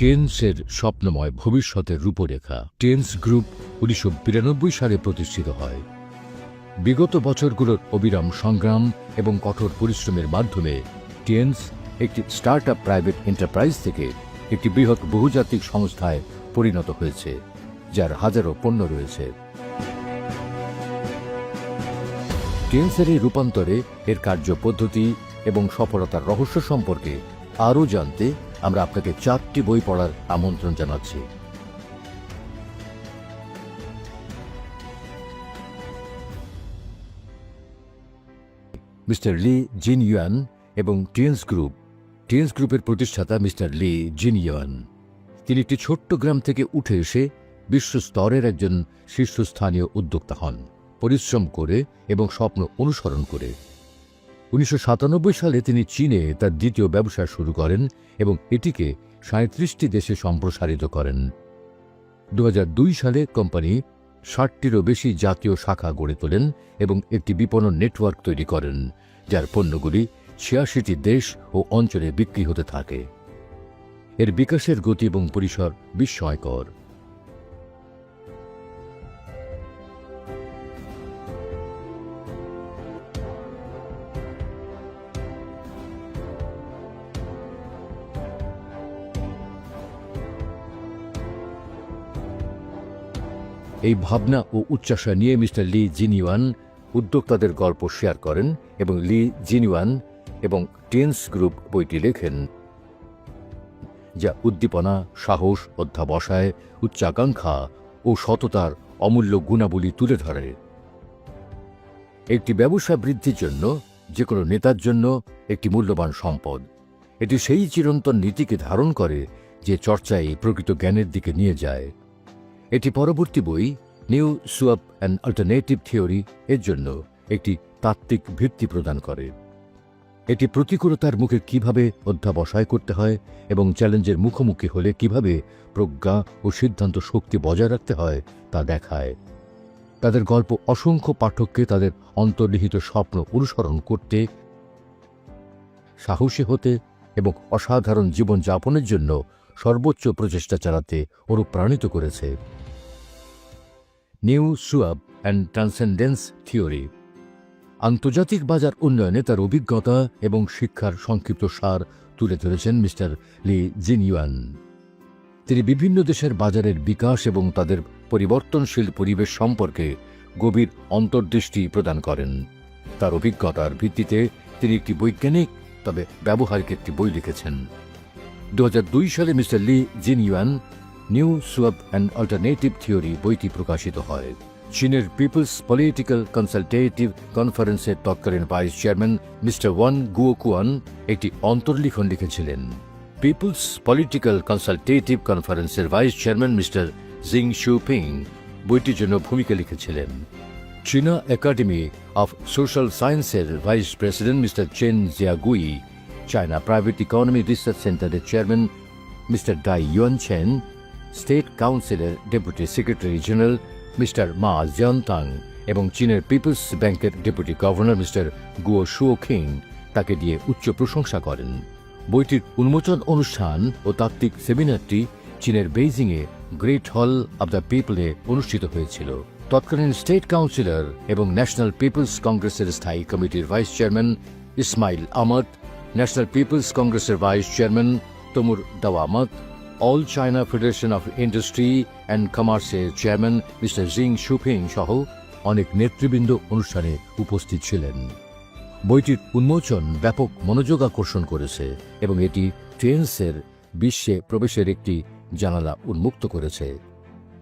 টেন্সের স্বপ্নময় ভবিষ্যতের রূপরেখা টেন্স গ্রুপ উনিশশো বিরানব্বই সালে প্রতিষ্ঠিত হয়। বিগত বছরগুলোর অবিরাম সংগ্রাম এবং কঠোর পরিশ্রমের মাধ্যমে টেন্স একটি স্টার্ট আপ প্রাইভেট এন্টারপ্রাইজ থেকে একটি বৃহৎ বহুজাতিক সংস্থায় পরিণত হয়েছে, যার হাজারো পণ্য রয়েছে। টেন্সের এই রূপান্তরে এর কার্যপদ্ধতি এবং সফলতার রহস্য সম্পর্কে আরও জানতে আমরা আপনাকে চারটি বই পড়ার আমন্ত্রণ জানাচ্ছি। মিস্টার লি জিন ইউয়ান এবং টিয়েন্স গ্রুপ। টিয়েন্স গ্রুপের প্রতিষ্ঠাতা মিস্টার লি জিন ইউয়ান তিনি একটি ছোট্ট গ্রাম থেকে উঠে এসে বিশ্ব স্তরের একজন শীর্ষস্থানীয় উদ্যোক্তা হন। পরিশ্রম করে এবং স্বপ্ন অনুসরণ করে। উনিশশো সাতানব্বই সালে তিনি চীনে তার দ্বিতীয় ব্যবসা শুরু করেন এবং এটিকে সাঁত্রিশটি দেশে সম্প্রসারিত করেন। দু হাজার দুই সালে কোম্পানি ষাটটিরও বেশি জাতীয় শাখা গড়ে তোলেন এবং একটি বিপণন নেটওয়ার্ক তৈরি করেন, যার পণ্যগুলি ছিয়াশিটি দেশ ও অঞ্চলে বিক্রি হতে থাকে। এর বিকাশের গতি এবং পরিসর বিস্ময়কর। এই ভাবনা ও উচ্চাসা নিয়ে মিস্টার লি জিনিওয়ান উদ্যোক্তাদের গল্প শেয়ার করেন এবং লি জিনিওয়ান এবং টেন্স গ্রুপ বইটি লেখেন, যা উদ্দীপনা, সাহস, অধ্যাবসায়, উচ্চাকাঙ্ক্ষা ও সততার অমূল্য গুণাবলী তুলে ধরে। একটি ব্যবসা বৃদ্ধির জন্য যে কোনো নেতার জন্য একটি মূল্যবান সম্পদ। এটি সেই চিরন্তন নীতিকে ধারণ করে যে চর্চায় প্রকৃত জ্ঞানের দিকে নিয়ে যায়। এটি পরবর্তী বই, new swab and alternative theory, এর জন্য একটি তাত্ত্বিক ভিত্তি প্রদান করে। এটি প্রতিকূলতার মুখে কীভাবে অধ্যাবসায় করতে হয় এবং চ্যালেঞ্জের মুখোমুখি হলে কীভাবে প্রজ্ঞা ও সিদ্ধান্ত শক্তি বজায় রাখতে হয় তা দেখায়। তাদের গল্প অসংখ্য পাঠককে তাদের অন্তর্নিহিত স্বপ্ন অনুসরণ করতে, সাহসী হতে এবং অসাধারণ জীবনযাপনের জন্য সর্বোচ্চ প্রচেষ্টা চালাতে অনুপ্রাণিত করেছে। New swab and transcendence theory. আন্তর্জাতিক বাজার উন্নয়নে তার অভিজ্ঞতা এবং শিক্ষার সংক্ষিপ্ত সার তুলে ধরেছেন মিস্টার লি জিনিওয়ান তিনি বিভিন্ন দেশের বাজারের বিকাশ এবং তাদের পরিবর্তনশীল পরিবেশ সম্পর্কে গভীর অন্তর্দৃষ্টি প্রদান করেন। তার অভিজ্ঞতার ভিত্তিতে তিনি একটি বৈজ্ঞানিক, তবে ব্যবহারিক একটি বই লিখেছেন। দু হাজার দুই সালে mister Li Jinyuan new swab and alternative theory বইটি প্রকাশিত হয়। চীনের পিপলস পলিটিক্যাল কনসালটেটিভ কনফারেন্সের তৎকালীন vice chairman mister Wan Guoquan একটি অন্তর্লিখন লিখেছিলেন। পিপলস পলিটিক্যাল কনসালটেটিভ কনফারেন্সের vice chairman mister Jing Shuping বইটির জন্য ভূমিকা লিখেছিলেন। চীনা একাডেমি অফ সোশ্যাল সায়েন্সের vice president mister Chen Jiagui, China private economy research সেন্টারের chairman mister Dai Yuan Chen state কাউন্সিলের deputy secretary general mister Ma Jiantang এবং চীনের পিপলস ব্যাংকের deputy governor mister Guo Shuqing তাকে দিয়ে উচ্চ প্রশংসা করেন। বইটির উন্মোচন অনুষ্ঠান ও তাত্ত্বিক সেমিনারটি চীনের বেইজিংয়ে গ্রেট হল অব দ্য পিপলে অনুষ্ঠিত হয়েছিল। তৎকালীন স্টেট কাউন্সিলর এবং ন্যাশনাল পিপলস কংগ্রেসের স্থায়ী কমিটির vice chairman Ismail Ahmad national people's কংগ্রেসের vice chairman Tomur Dawamat all China federation of industry and কমার্সের চেয়ারম্যান মিস্টার জিং শুফিং সহ অনেক নেতৃবৃন্দ অনুষ্ঠানে উপস্থিত ছিলেন। বইটির উন্মোচন ব্যাপক মনোযোগ আকর্ষণ করেছে এবং এটি ট্রেন্সের বিশ্বে প্রবেশের একটি জানালা উন্মুক্ত করেছে।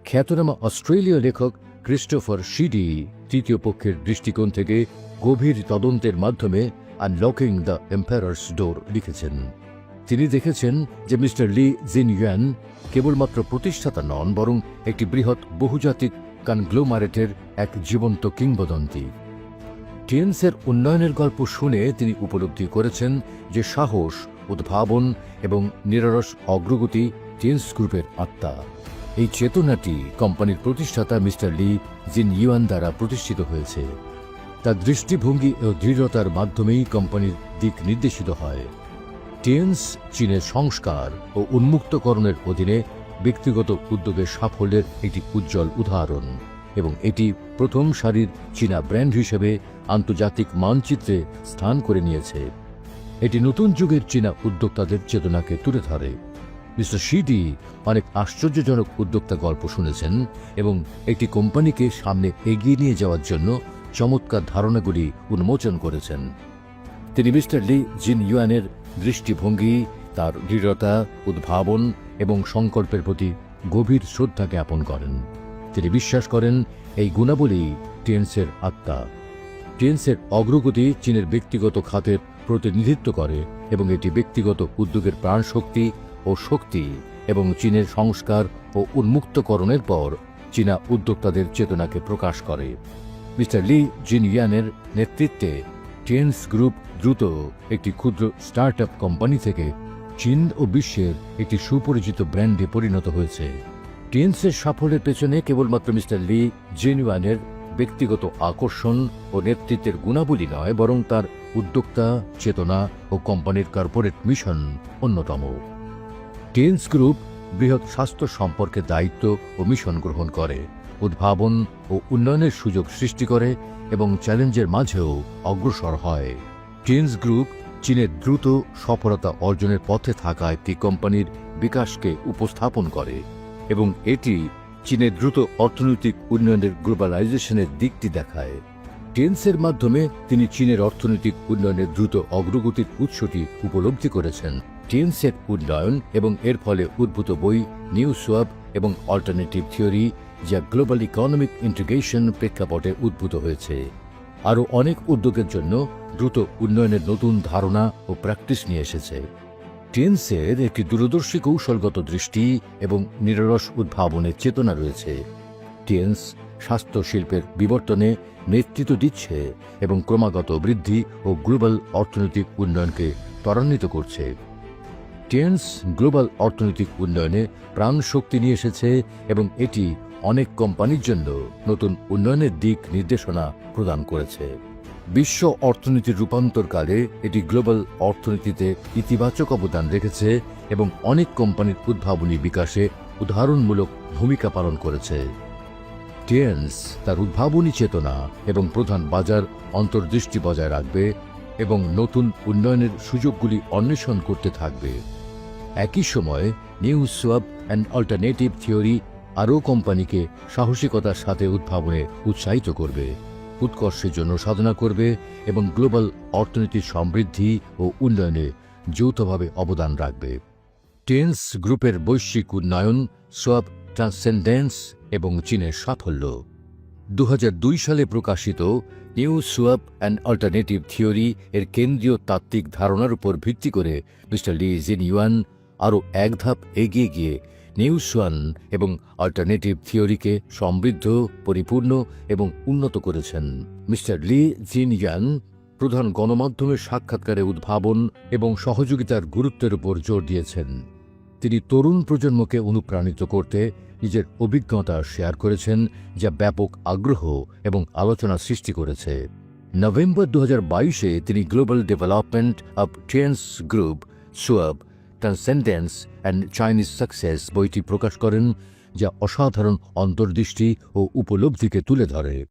খ্যাতনামা অস্ট্রেলীয় লেখক ক্রিস্টোফার শিডি তৃতীয় পক্ষের দৃষ্টিকোণ থেকে গভীর তদন্তের মাধ্যমে আনলকিং দ্য এম্পায়ার্স ডোর লিখেছেন। তিনি দেখেছেন যে মিস্টার লি জিন ইয়ান কেবলমাত্র প্রতিষ্ঠাতা নন, বরং একটি বৃহৎ বহুজাতিক কনগ্লোমারেটের এক জীবন্ত কিংবদন্তি। টিএনসের উন্নয়নের গল্প শুনে তিনি উপলব্ধি করেছেন যে সাহস, উদ্ভাবন এবং নিররস অগ্রগতি টিএনস গ্রুপের আত্মা। এই চেতনাটি কোম্পানির প্রতিষ্ঠাতা মিস্টার লি জিন ইউয়ান দ্বারা প্রতিষ্ঠিত হয়েছে। তার দৃষ্টিভঙ্গি ও দৃঢ়তার মাধ্যমেই কোম্পানির দিক নির্দেশিত হয়। টিএনস চীনের সংস্কার ও উন্মুক্তকরণের অধীনে ব্যক্তিগত উদ্যোগের সাফল্যের একটি উজ্জ্বল উদাহরণ এবং এটি প্রথম সারির চীনা ব্র্যান্ড হিসেবে আন্তর্জাতিক মানচিত্রে স্থান করে নিয়েছে। এটি নতুন যুগের চীনা উদ্যোক্তাদের চেতনাকে তুলে ধরে। মিস্টার শিডি অনেক আশ্চর্যজনক উদ্যোক্তা গল্প শুনেছেন এবং একটি কোম্পানিকে সামনে এগিয়ে নিয়ে যাওয়ার জন্য চমৎকার ধারণাগুলি উন্মোচন করেছেন। তিনি মিস্টার লি জিন ইউয়ানের দৃষ্টিভঙ্গি, তার দৃঢ়তা, উদ্ভাবন এবং সংকল্পের প্রতি গভীর শ্রদ্ধা জ্ঞাপন করেন। তিনি বিশ্বাস করেন, এই গুণাবলী টিএনসের আত্মা। টিএনসের অগ্রগতি চীনের ব্যক্তিগত খাতের প্রতিনিধিত্ব করে এবং এটি ব্যক্তিগত উদ্যোগের প্রাণশক্তি ও শক্তি এবং চীনের সংস্কার ও উন্মুক্তকরণের পর চীনা উদ্যোক্তাদের চেতনাকে প্রকাশ করে। মিস্টার লি জিন ইয়ানের নেতৃত্বে টিএনস গ্রুপ দ্রুত একটি ক্ষুদ্র স্টার্ট আপ কোম্পানি থেকে চীন ও বিশ্বের একটি সুপরিচিত ব্র্যান্ডে পরিণত হয়েছে। টেন্সের সাফল্যের পেছনে কেবলমাত্র মিস্টার লি জিনওয়ানের ব্যক্তিগত আকর্ষণ ও নেতৃত্বের গুণাবলী নয়, বরং তার উদ্যোক্তা, চেতনা ও কোম্পানির কর্পোরেট মিশন অন্যতম। টেন্স গ্রুপ বৃহৎ স্বাস্থ্য সম্পর্কে দায়িত্ব ও মিশন গ্রহণ করে, উদ্ভাবন ও উন্নয়নের সুযোগ সৃষ্টি করে এবং চ্যালেঞ্জের মাঝেও অগ্রসর হয়। টেন্স গ্রুপ চীনের দ্রুত সফলতা অর্জনের পথে থাকা একটি কোম্পানির বিকাশকে উপস্থাপন করে এবং এটি চীনের দ্রুত অর্থনৈতিক উন্নয়নের গ্লোবালাইজেশনের দিকটি দেখায়। টেন্সের মাধ্যমে তিনি চীনের অর্থনৈতিক উন্নয়নের দ্রুত অগ্রগতির উৎসটি উপলব্ধি করেছেন। টেন্সের উন্নয়ন এবং এর ফলে উদ্ভূত বই নিউ সোয়াব এবং অল্টারনেটিভ থিওরি যা গ্লোবাল ইকোনমিক ইন্টিগ্রেশন প্রেক্ষাপটে উদ্ভূত হয়েছে। আরও অনেক উদ্যোগের জন্য দ্রুত উন্নয়নের নতুন ধারণা ও প্র্যাকটিস নিয়ে এসেছে। টেন্সের একটি দূরদর্শী কৌশলগত দৃষ্টি এবং নিরলস উদ্ভাবনের চেতনা রয়েছে। টেন্স স্বাস্থ্য শিল্পের বিবর্তনে নেতৃত্ব দিচ্ছে এবং ক্রমাগত বৃদ্ধি ও গ্লোবাল অর্থনৈতিক উন্নয়নকে ত্বরান্বিত করছে। টেন্স গ্লোবাল অর্থনৈতিক উন্নয়নে প্রাণ শক্তি নিয়ে এসেছে এবং এটি অনেক কোম্পানির জন্য নতুন উন্নয়নের দিক নির্দেশনা প্রদান করেছে। বিশ্ব অর্থনীতির রূপান্তরকালে এটি গ্লোবাল অর্থনীতিতে ইতিবাচক অবদান রেখেছে এবং অনেক কোম্পানির উদ্ভাবনী বিকাশে উদাহরণমূলক ভূমিকা পালন করেছে। টেন্স তার উদ্ভাবনী চেতনা এবং প্রধান বাজার অন্তর্দৃষ্টি বজায় রাখবে এবং নতুন উন্নয়নের সুযোগগুলি অন্বেষণ করতে থাকবে। একই সময় new swab and alternative theory আরও কোম্পানিকে সাহসিকতার সাথে উদ্ভাবনে উৎসাহিত করবে। উৎকর্ষের জন্য সাধনা করবে এবং গ্লোবাল অর্থনীতির সমৃদ্ধি ও উন্নয়নে যৌথভাবে অবদান রাখবে। টেন্স গ্রুপের বৈশ্বিক উন্নয়ন, সোয়াব ট্রান্সেন্ডেন্স এবং চীনের সাফল্য। দু হাজার দুই সালে প্রকাশিত new swab and alternative theory এর কেন্দ্রীয় তাত্ত্বিক ধারণার উপর ভিত্তি করে মিস্টার লি জিন ইউয়ান আরও এক ধাপ এগিয়ে গিয়ে নিউ সোয়ান এবং অল্টারনেটিভ থিওরিকে সমৃদ্ধ, পরিপূর্ণ এবং উন্নত করেছেন। মিস্টার লি জিন ইয়ান প্রধান গণমাধ্যমের সাক্ষাৎকারে উদ্ভাবন এবং সহযোগিতার গুরুত্বের উপর জোর দিয়েছেন। তিনি তরুণ প্রজন্মকে অনুপ্রাণিত করতে নিজের অভিজ্ঞতা শেয়ার করেছেন, যা ব্যাপক আগ্রহ এবং আলোচনা সৃষ্টি করেছে। নভেম্বর দু বাইশে তিনি global development of trends group swab transcendence and Chinese success বইটি প্রকাশ করেন, যা অসাধারণ অন্তর্দৃষ্টি ও উপলব্ধিকে তুলে ধরে।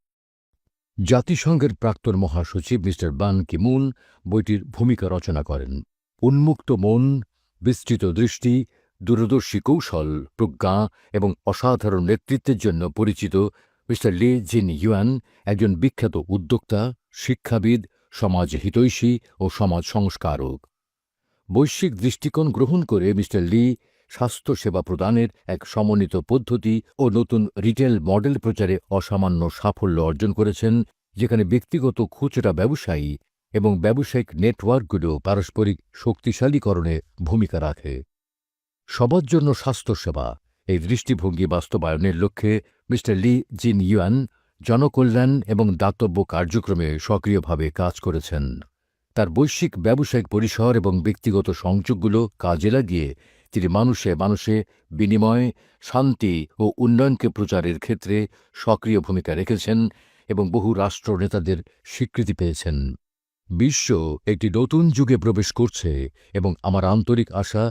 জাতিসংঘের প্রাক্তন মহাসচিব মিস্টার বান কিমুন বইটির ভূমিকা রচনা করেন। উন্মুক্ত মন, বিস্তৃত দৃষ্টি, দূরদর্শী কৌশল, প্রজ্ঞা এবং অসাধারণ নেতৃত্বের জন্য পরিচিত মিস্টার লি জিন ইউয়ান একজন বিখ্যাত উদ্যোক্তা, শিক্ষাবিদ সমাজ হিতৈষী ও সমাজ সংস্কারক। বৈশ্বিক দৃষ্টিকোণ গ্রহণ করে মিস্টার লি স্বাস্থ্যসেবা প্রদানের এক সমন্বিত পদ্ধতি ও নতুন রিটেল মডেল প্রচারে অসামান্য সাফল্য অর্জন করেছেন, যেখানে ব্যক্তিগত খুচরা ব্যবসায়ী এবং ব্যবসায়িক নেটওয়ার্কগুলো পারস্পরিক শক্তিশালীকরণে ভূমিকা রাখে। সবার জন্য স্বাস্থ্যসেবা, এই দৃষ্টিভঙ্গি বাস্তবায়নের লক্ষ্যে মিস্টার লি জিন ইউয়ান জনকল্যাণ এবং দাতব্য কার্যক্রমে সক্রিয়ভাবে কাজ করেছেন। তার বৈশ্বিক ব্যবসায়িক পরিসর এবং ব্যক্তিগত সংযোগগুলো কাজে লাগিয়ে তিনি মানুষে মানুষে বিনিময়, শান্তি ও উন্নয়নকে প্রচারের ক্ষেত্রে সক্রিয় ভূমিকা রেখেছেন এবং বহু রাষ্ট্র নেতাদের স্বীকৃতি পেয়েছেন। বিশ্ব একটি নতুন যুগে প্রবেশ করছে এবং আমার আন্তরিক আশা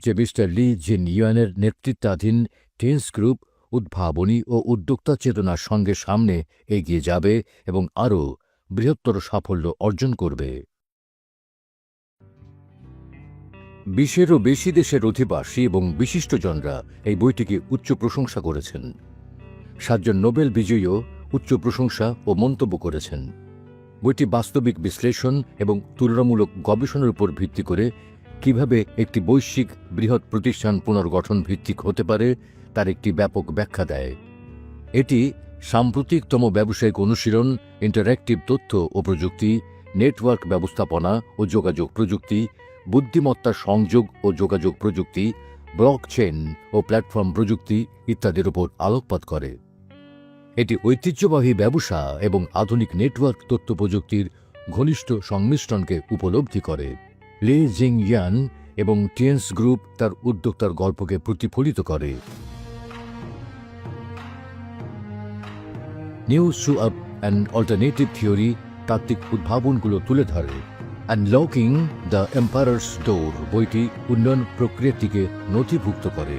যে মিস্টার লি জিন ইউয়ানের নেতৃত্বাধীন টেন্স গ্রুপ উদ্ভাবনী ও উদ্যোক্তা চেতনার সঙ্গে সামনে এগিয়ে যাবে এবং আরও বৃহত্তর সাফল্য অর্জন করবে। বিশেরও বেশি দেশের অধিবাসী এবং বিশিষ্টজনরা এই বইটিকে উচ্চ প্রশংসা করেছেন। সাতজন নোবেল বিজয়ীও উচ্চ প্রশংসা ও মন্তব্য করেছেন। বইটি বাস্তবিক বিশ্লেষণ এবং তুলনামূলক গবেষণার উপর ভিত্তি করে কীভাবে একটি বৈশ্বিক বৃহৎ প্রতিষ্ঠান পুনর্গঠন ভিত্তিক হতে পারে তার একটি ব্যাপক ব্যাখ্যা দেয়। এটি সাম্প্রতিকতম ব্যবসায়িক অনুশীলন, ইন্টারঅ্যাক্টিভ তথ্য ও প্রযুক্তি, নেটওয়ার্ক ব্যবস্থাপনা ও যোগাযোগ প্রযুক্তি বুদ্ধিমত্তা সংযোগ ও যোগাযোগ প্রযুক্তি ব্লক চেন ও প্ল্যাটফর্ম প্রযুক্তি ইত্যাদির উপর আলোকপাত করে। এটি ঐতিহ্যবাহী ব্যবসা এবং আধুনিক নেটওয়ার্ক তথ্য প্রযুক্তির ঘনিষ্ঠ সংমিশ্রণকে উপলব্ধি করে। লে জিং ইয়ান এবং টিয়েন্স গ্রুপ তার উদ্যোক্তার গল্পকে প্রতিফলিত করে। নিউ সু আপ অ্যান্ড অল্টারনেটিভ থিওরি, তাত্ত্বিক উদ্ভাবনগুলো তুলে ধরে। আনলকিং দ্য এম্পায়ার্স ডোর বইটি উন্নয়ন প্রক্রিয়াটিকে নথিভুক্ত করে।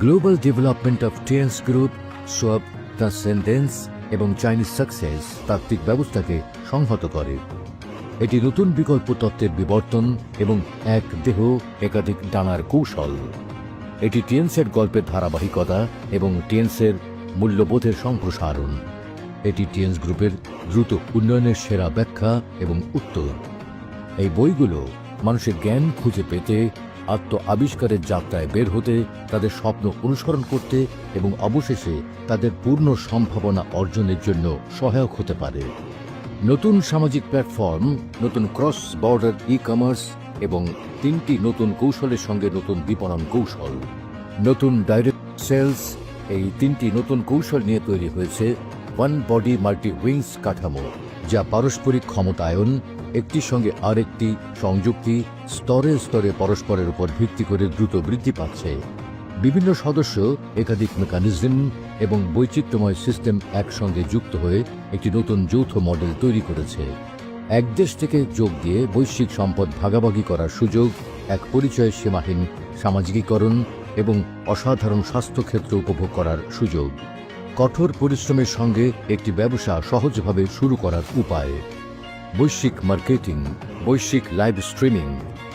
Global development of Tiens group swab transcendence এবং চাইনিজ সাকসেস তাত্ত্বিক ব্যবস্থাকে সংহত করে। এটি নতুন বিকল্প তত্ত্বের বিবর্তন এবং এক দেহ, একাধিক ডানার কৌশল। এটি টিএনসের গল্পের ধারাবাহিকতা এবং টিএনসের মূল্যবোধের সম্প্রসারণ। এটি টিএনস গ্রুপের দ্রুত উন্নয়নের সেরা ব্যাখ্যা এবং উত্তর। এই বইগুলো মানুষের জ্ঞান খুঁজে পেতে আত্ম আবিষ্কারের যাত্রায় বের হতে, তাদের স্বপ্ন অনুসরণ করতে এবং অবশেষে তাদের পূর্ণ সম্ভাবনা অর্জনের জন্য সহায়ক হতে পারে। নতুন সামাজিক প্ল্যাটফর্ম, নতুন ক্রস বর্ডার ই কমার্স এবং তিনটি নতুন কৌশলের সঙ্গে নতুন বিপণন কৌশল। নতুন ডাইরেক্ট সেলস, এই তিনটি নতুন কৌশল নিয়ে তৈরি হয়েছে ওয়ান বডি মাল্টি উইংস কাঠামো, যা পারস্পরিক ক্ষমতায়ন একটির সঙ্গে আরেকটি সংযুক্তি স্তরে স্তরে পরস্পরের উপর ভিত্তি করে দ্রুত বৃদ্ধি পাচ্ছে। বিভিন্ন সদস্য, একাধিক মেকানিজম এবং বৈচিত্র্যময় সিস্টেম একসঙ্গে যুক্ত হয়ে একটি নতুন যৌথ মডেল তৈরি করেছে। এক দেশ থেকে যোগ দিয়ে বৈশ্বিক সম্পদ ভাগাভাগি করার সুযোগ, এক পরিচয় সীমাহীন সামাজিকীকরণ এবং অসাধারণ স্বাস্থ্যক্ষেত্র উপভোগ করার সুযোগ। কঠোর পরিশ্রমের সঙ্গে একটি ব্যবসা সহজভাবে শুরু করার উপায়। বৈশ্বিক মার্কেটিং, বৈশ্বিক লাইভ স্ট্রিমিং,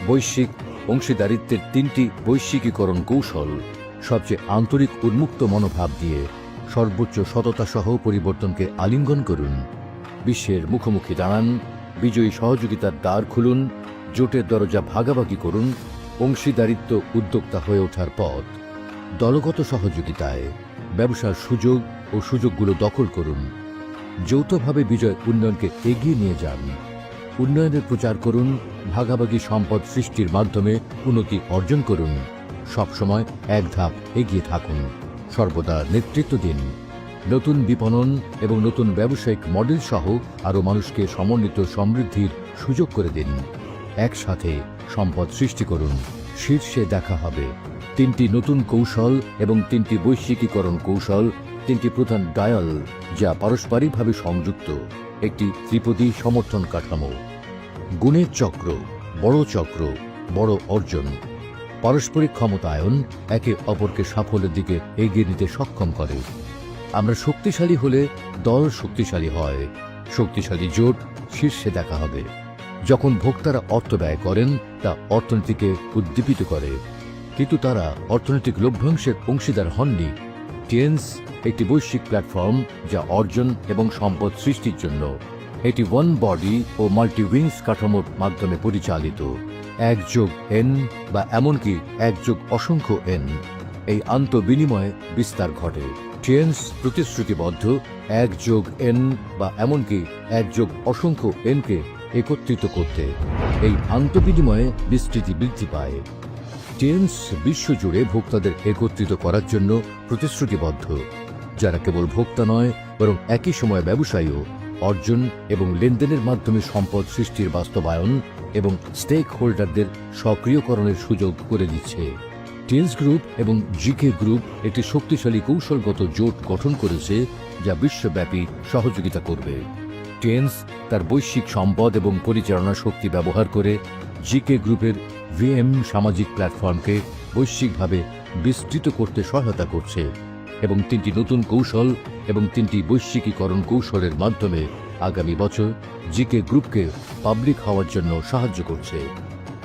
বৈশ্বিক অংশীদারিত্বের তিনটি বৈশ্বিকীকরণ কৌশল সবচেয়ে আন্তরিক উন্মুক্ত মনোভাব দিয়ে সর্বোচ্চ সততা সহ পরিবর্তনকে আলিঙ্গন করুন। বিশ্বের মুখোমুখি দাঁড়ান, বিজয়ী সহযোগিতার দ্বার খুলুন, জোটের দরজা ভাগাভাগি করুন, অংশীদারিত্ব উদ্যোক্তা হয়ে ওঠার পথ। দলগত সহযোগিতায় ব্যবসার সুযোগ ও সুযোগগুলো দখল করুন। যৌথভাবে বিজয় উন্নয়নকে এগিয়ে নিয়ে যান। উন্নয়নের প্রচার করুন, ভাগাভাগি সম্পদ সৃষ্টির মাধ্যমে উন্নতি অর্জন করুন। সবসময় এক ধাপ এগিয়ে থাকুন। সর্বদা নেতৃত্ব দিন। নতুন বিপণন এবং নতুন ব্যবসায়িক মডেল সহ আরও মানুষকে সমন্বিত সমৃদ্ধির সুযোগ করে দিন। একসাথে সম্পদ সৃষ্টি করুন। শীর্ষে দেখা হবে। তিনটি নতুন কৌশল এবং তিনটি বৈশ্বিকীকরণ কৌশল তিনটি প্রধান ডায়াল যা পারস্পরিকভাবে সংযুক্ত একটি ত্রিপদী সমর্থন কাঠামো। গুণের চক্র, বড় চক্র, বড় অর্জন। পারস্পরিক ক্ষমতায়ন একে অপরকে সাফল্যের দিকে এগিয়ে নিতে সক্ষম করে। আমরা শক্তিশালী হলে দল শক্তিশালী হয়। শক্তিশালী জোট শীর্ষে দেখা হবে। যখন ভোক্তারা অর্থ ব্যয় করেন, তা অর্থনীতিকে উদ্দীপিত করে। কিন্তু তারা অর্থনৈতিক লভ্যাংশের অংশীদার হননি। টিএনস একটি বৈশ্বিক প্ল্যাটফর্ম যা অর্জন এবং সম্পদ সৃষ্টির জন্য এটি ওয়ান বডি ও মাল্টি উইংস কাঠামোর মাধ্যমে পরিচালিত। এক যোগ এন বা এমনকি এক যোগ অসংখ্য এন এই আন্তঃবিনিময়ে বিস্তার ঘটে। টিএনস প্রতিশ্রুতিবদ্ধ, এক যোগ এন বা এমনকি এক যোগ অসংখ্য এনকে একত্রিত করতে। এই আন্তঃবিনিময়ে বিস্তৃতি বৃদ্ধি পায়। টেন্স বিশ্বজুড়ে ভোক্তাদের একত্রিত করার জন্য প্রতিশ্রুতিবদ্ধ, যারা কেবল ভোক্তা নয়, বরং একই সময়ে ব্যবসায়ীও অর্জন এবং লেনদেনের মাধ্যমে সম্পদ সৃষ্টির বাস্তবায়ন এবং স্টেক হোল্ডারদের সক্রিয়করণের সুযোগ করে দিচ্ছে। টেন্স গ্রুপ এবং জিকে গ্রুপ একটি শক্তিশালী কৌশলগত জোট গঠন করেছে, যা বিশ্বব্যাপী সহযোগিতা করবে। টেন্স তার বৈশ্বিক সম্পদ এবং পরিচালনা শক্তি ব্যবহার করে জিকে গ্রুপের ভিএম সামাজিক প্ল্যাটফর্মকে বৈশ্বিকভাবে বিস্তৃত করতে সহায়তা করছে এবং তিনটি নতুন কৌশল এবং তিনটি বৈশ্বিকীকরণ কৌশলের মাধ্যমে আগামী বছর জিকে গ্রুপকে পাবলিক হওয়ার জন্য সাহায্য করছে।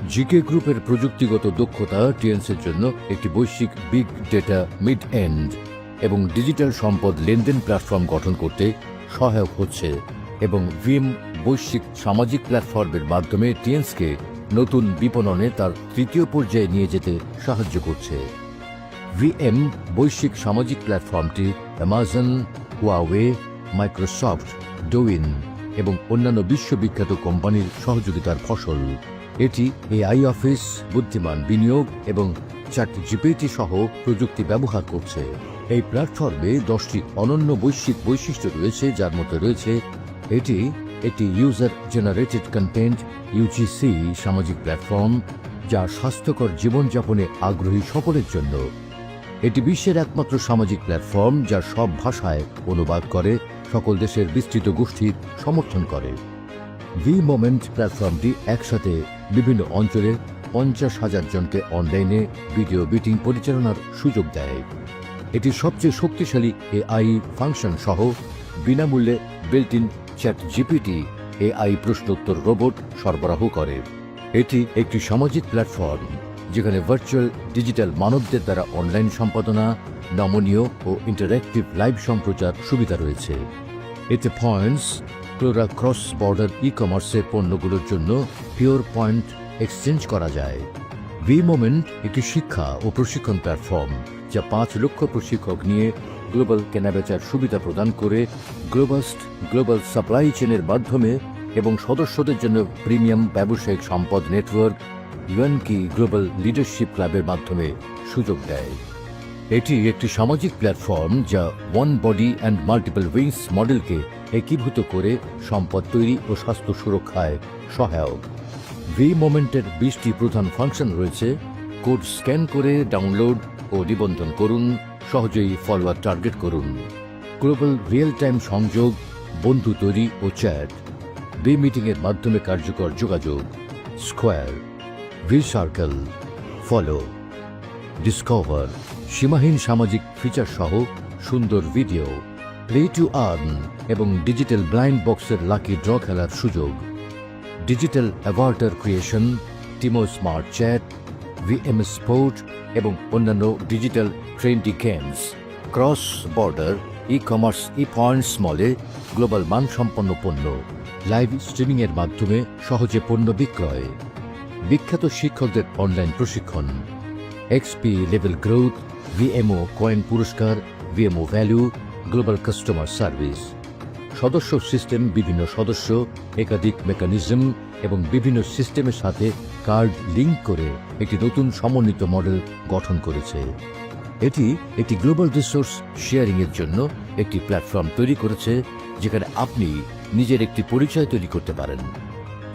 জিকে গ্রুপের প্রযুক্তিগত দক্ষতা টিএনসের জন্য একটি বৈশ্বিক বিগ ডেটা মিড এন্ড এবং ডিজিটাল সম্পদ লেনদেন প্ল্যাটফর্ম গঠন করতে সহায়ক হচ্ছে এবং ভিম বৈশ্বিক সামাজিক প্ল্যাটফর্মের মাধ্যমে টিএনসকে নতুন বিপণনে তার তৃতীয় পর্যায়ে নিয়ে যেতে সাহায্য করছে। ভিএম বৈশ্বিক সামাজিক প্ল্যাটফর্মটি অ্যামাজন, হুয়াওয়ে, মাইক্রোসফট, ডোইন এবং অন্যান্য বিশ্ববিখ্যাত কোম্পানির সহযোগিতার ফসল। এটি এআই অফিস, বুদ্ধিমান বিনিয়োগ এবং চ্যাট জিপিটি সহ প্রযুক্তি ব্যবহার করছে। এই প্ল্যাটফর্মে দশটি অনন্য বৈশ্বিক বৈশিষ্ট্য রয়েছে, যার মধ্যে রয়েছে এটি একটি ইউজার জেনারেটেড কন্টেন্ট ইউজিসি সামাজিক প্ল্যাটফর্ম যা স্বাস্থ্যকর জীবনযাপনে আগ্রহী সকলের জন্য। এটি বিশ্বের একমাত্র সামাজিক প্ল্যাটফর্ম যা সব ভাষায় অনুবাদ করে, সকল দেশের বিস্তৃত গোষ্ঠীর সমর্থন করে। ভি মোমেন্ট প্ল্যাটফর্মটি একসাথে বিভিন্ন অঞ্চলে পঞ্চাশ হাজার জনকে অনলাইনে ভিডিও মিটিং পরিচালনার সুযোগ দেয়। এটি সবচেয়ে শক্তিশালী এআই ফাংশন সহ বিনামূল্যে built in chat GPT AI প্রশ্নোত্তর রোবট সরবরাহ করে। এটি একটি সামাজিক প্ল্যাটফর্ম, যেখানে ভার্চুয়াল ডিজিটাল মানবদের দ্বারা অনলাইন সম্পাদনা, নমনীয় ও ইন্টারঅ্যাক্টিভ লাইভ সম্প্রচার সুবিধা রয়েছে। এতে পয়েন্টস, ক্লোরা ক্রস বর্ডার ই কমার্সের পণ্যগুলোর জন্য পিওর পয়েন্ট এক্সচেঞ্জ করা যায়। ভি মোমেন্ট একটি শিক্ষা ও প্রশিক্ষণ প্ল্যাটফর্ম, যা পাঁচ লক্ষ প্রশিক্ষক নিয়ে গ্লোবাল কেনাবেচার সুবিধা প্রদান করে গ্লোবাস্ট গ্লোবাল সাপ্লাই চেনের মাধ্যমে এবং সদস্যদের জন্য প্রিমিয়াম ব্যবসায়িক সম্পদ নেটওয়ার্ক ইউএনকি গ্লোবাল লিডারশিপ ক্লাবের মাধ্যমে সুযোগ দেয়। এটি একটি সামাজিক প্ল্যাটফর্ম যা one body and multiple wings মডেলকে একীভূত করে সম্পদ তৈরি ও স্বাস্থ্য সুরক্ষায় সহায়ক। ভি মোমেন্টের বিশটি প্রধান ফাংশন রয়েছে। কোড স্ক্যান করে ডাউনলোড ও নিবন্ধন করুন। সহজেই ফলোয়ার টার্গেট করুন। গ্লোবাল রিয়েল টাইম সংযোগ, বন্ধু তৈরি ও চ্যাট ভি মিটিংয়ের মাধ্যমে কার্যকর যোগাযোগ square V circle follow discover সীমাহীন সামাজিক ফিচার সহ সুন্দর ভিডিও প্লে টু আর্ন এবং ডিজিটাল ব্লাইন্ড বক্সের লাকি ড্র খেলার সুযোগ। Digital avatar creation Timo smart chat VM sport এবং অন্যান্য digital trendy games. Cross border e commerce e points মলে গ্লোবাল মানসম্পন্ন পণ্য। লাইভ স্ট্রিমিংয়ের মাধ্যমে সহজে পণ্য বিক্রয়। বিখ্যাত শিক্ষকদের অনলাইন প্রশিক্ষণ। XP level growth VMO coin পুরস্কার VMO value, global customer service. সদস্য সিস্টেম বিভিন্ন সদস্য, একাধিক মেকানিজম এবং বিভিন্ন সিস্টেমের সাথে কার্ড লিঙ্ক করে একটি নতুন সমন্বিত মডেল গঠন করেছে। এটি একটি গ্লোবাল রিসোর্স শেয়ারিং এর জন্য একটি প্ল্যাটফর্ম তৈরি করেছে যেখানে আপনি নিজের একটি পরিচয় তৈরি করতে পারেন।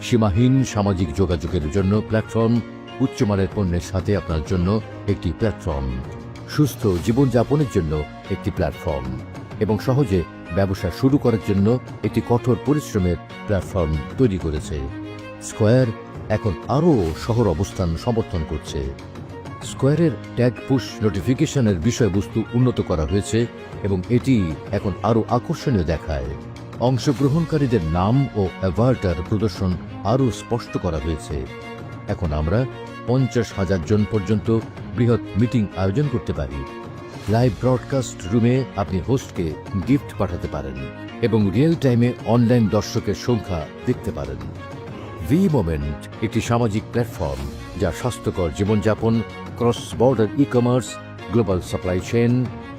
সীমাহীন সামাজিক যোগাযোগের জন্য প্ল্যাটফর্ম উচ্চমানের পণ্যের সাথে আপনার জন্য একটি প্ল্যাটফর্ম। সুস্থ জীবনযাপনের জন্য একটি প্ল্যাটফর্ম এবং সহজে ব্যবসা শুরু করার জন্য একটি কঠোর পরিশ্রমের প্ল্যাটফর্ম তৈরি করেছে। স্কোয়ার এখন আরও শহর অবস্থান সমর্থন করছে। স্কোয়ারের ট্যাগ পুশ নোটিফিকেশনের বিষয়বস্তু উন্নত করা হয়েছে এবং এটি এখন আরও আকর্ষণীয় দেখায়। অংশগ্রহণকারীদের নাম ও অ্যাভার্টার প্রদর্শন আরও স্পষ্ট করা হয়েছে। এখন আমরা পঞ্চাশ হাজার জন পর্যন্ত বৃহৎ মিটিং আয়োজন করতে পারি। লাইভ ব্রডকাস্ট রুমে আপনি হোস্টকে গিফট পাঠাতে পারেন এবং রিয়েল টাইমে অনলাইন দর্শকের সংখ্যা দেখতে পারেন। ভি মোমেন্ট, একটি সামাজিক প্ল্যাটফর্ম যা স্বাস্থ্যকর জীবনযাপন cross border e commerce global supply chain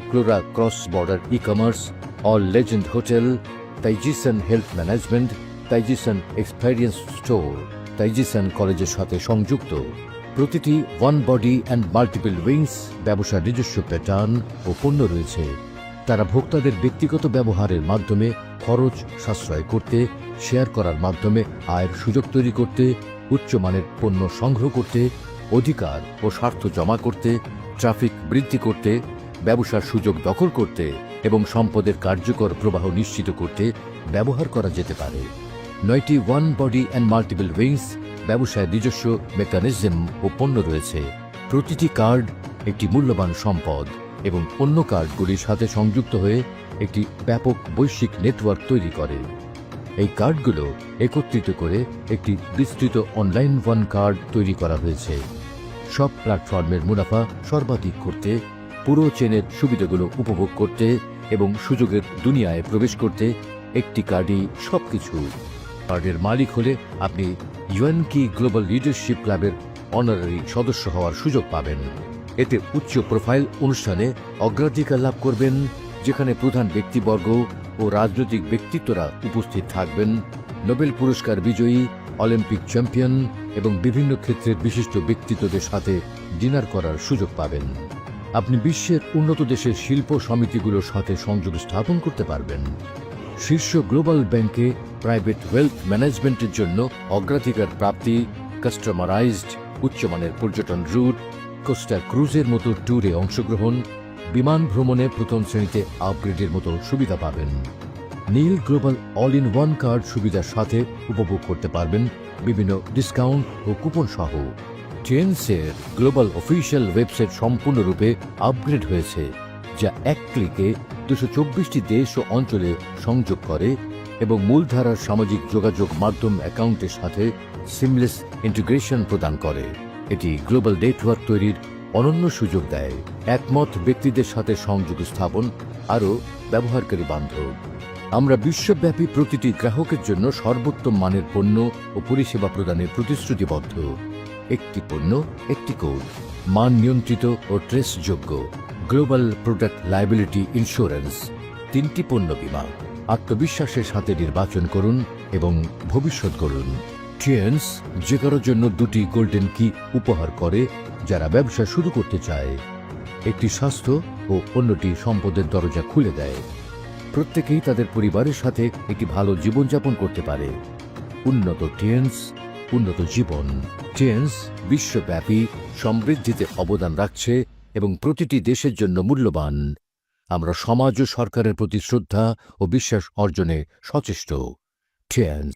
ক্লোরা cross border e commerce all legend hotel তাইজিসান health management তাইজিসান এক্সপেরিয়েন্স স্টোর তাইজিসান কলেজের সাথে সংযুক্ত। প্রতিটি one body and multiple wings ব্যবসার নিজস্ব প্যাটার্ন ও পণ্য রয়েছে। তারা ভোক্তাদের ব্যক্তিগত ব্যবহারের মাধ্যমে খরচ সাশ্রয় করতে শেয়ার করার মাধ্যমে আয়ের সুযোগ তৈরি করতে উচ্চমানের পণ্য সংগ্রহ করতে, অধিকার ও স্বার্থ জমা করতে ট্রাফিক বৃদ্ধি করতে, ব্যবসার সুযোগ দখল করতে এবং সম্পদের কার্যকর প্রবাহ নিশ্চিত করতে ব্যবহার করা যেতে পারে। নয়টি one body and multiple wings ব্যবসায় নিজস্ব মেকানিজম ও পণ্য রয়েছে। প্রতিটি কার্ড একটি মূল্যবান সম্পদ এবং অন্য কার্ডগুলির সাথে সংযুক্ত হয়ে একটি ব্যাপক বৈশ্বিক নেটওয়ার্ক তৈরি করে। এই কার্ডগুলো একত্রিত করে একটি বিস্তৃত অনলাইন ওয়ান কার্ড তৈরি করা হয়েছে। সব প্ল্যাটফর্মের মুনাফা সর্বাধিক করতে, পুরো চেনের সুবিধাগুলো উপভোগ করতে এবং সুযোগের দুনিয়ায় প্রবেশ করতে একটি কার্ডই সবকিছু। কার্ডের মালিক হলে আপনি ইউএনকি গ্লোবাল লিডারশিপ ক্লাবের অনারারি সদস্য হওয়ার সুযোগ পাবেন। এতে উচ্চ প্রোফাইল অনুষ্ঠানে অগ্রাধিকার লাভ করবেন যেখানে প্রধান ব্যক্তিবর্গ ও রাজনৈতিক ব্যক্তিত্বরা উপস্থিত থাকবেন, নোবেল পুরস্কার বিজয়ী, অলিম্পিক চ্যাম্পিয়ন এবং বিভিন্ন ক্ষেত্রের বিশিষ্ট ব্যক্তিত্বদের সাথে ডিনার করার সুযোগ পাবেন। আপনি বিশ্বের উন্নত দেশের শিল্প সমিতিগুলোর সাথে সংযোগ স্থাপন করতে পারবেন। শীর্ষ গ্লোবাল ব্যাংকে প্রাইভেট ওয়েলথ ম্যানেজমেন্টের জন্য অগ্রাধিকার প্রাপ্তি, কাস্টমারাইজড, উচ্চমানের পর্যটন রুট, কোস্টার ক্রুজের মতো ট্যুরে অংশগ্রহণ বিমান ভ্রমণে প্রথম শ্রেণীতে আপগ্রেডের মতো সুবিধা পাবেন। নীল global all in one card সুবিধার সাথে উপভোগ করতে পারবেন বিভিন্ন ডিসকাউন্ট ও কুপন সহ। ট্রেন্সের গ্লোবাল অফিসিয়াল ওয়েবসাইট সম্পূর্ণরূপে আপগ্রেড হয়েছে, যা এক ক্লিকে দুশো চব্বিশটি দেশ ও অঞ্চলে সংযোগ করে এবং মূলধারার সামাজিক যোগাযোগ মাধ্যম অ্যাকাউন্টের সাথে সিমলেস ইন্টিগ্রেশন প্রদান করে। এটি গ্লোবাল নেটওয়ার্ক তৈরির অনন্য সুযোগ দেয় একমত ব্যক্তিদের সাথে সংযোগ স্থাপন আরও ব্যবহারকারী বান্ধব। আমরা বিশ্বব্যাপী প্রতিটি গ্রাহকের জন্য সর্বোত্তম মানের পণ্য ও পরিষেবা প্রদানের প্রতিশ্রুতিবদ্ধ। একটি পণ্য, একটি কোড, মান নিয়ন্ত্রিত ও ট্রেসযোগ্য, গ্লোবাল প্রোডাক্ট লাইবিলিটি ইন্স্যুরেন্স, তিনটি পণ্য বীমা, আত্মবিশ্বাসের সাথে নির্বাচন করুন এবং ভবিষ্যৎ করুন ট্রিয়েন্স যে কারোর জন্য দুটি গোল্ডেন কি উপহার করে যারা ব্যবসা শুরু করতে চায়, একটি স্বাস্থ্য ও অন্যটি সম্পদের দরজা খুলে দেয়। প্রত্যেকেই তাদের পরিবারের সাথে একটি ভালো জীবনযাপন করতে পারে। উন্নত টিয়েন্স উন্নত জীবন। টিয়েন্স বিশ্বব্যাপী, সমৃদ্ধিতে অবদান রাখছে এবং প্রতিটি দেশের জন্য মূল্যবান। আমরা সমাজ ও সরকারের প্রতি শ্রদ্ধা ও বিশ্বাস অর্জনে সচেষ্ট। টিয়েন্স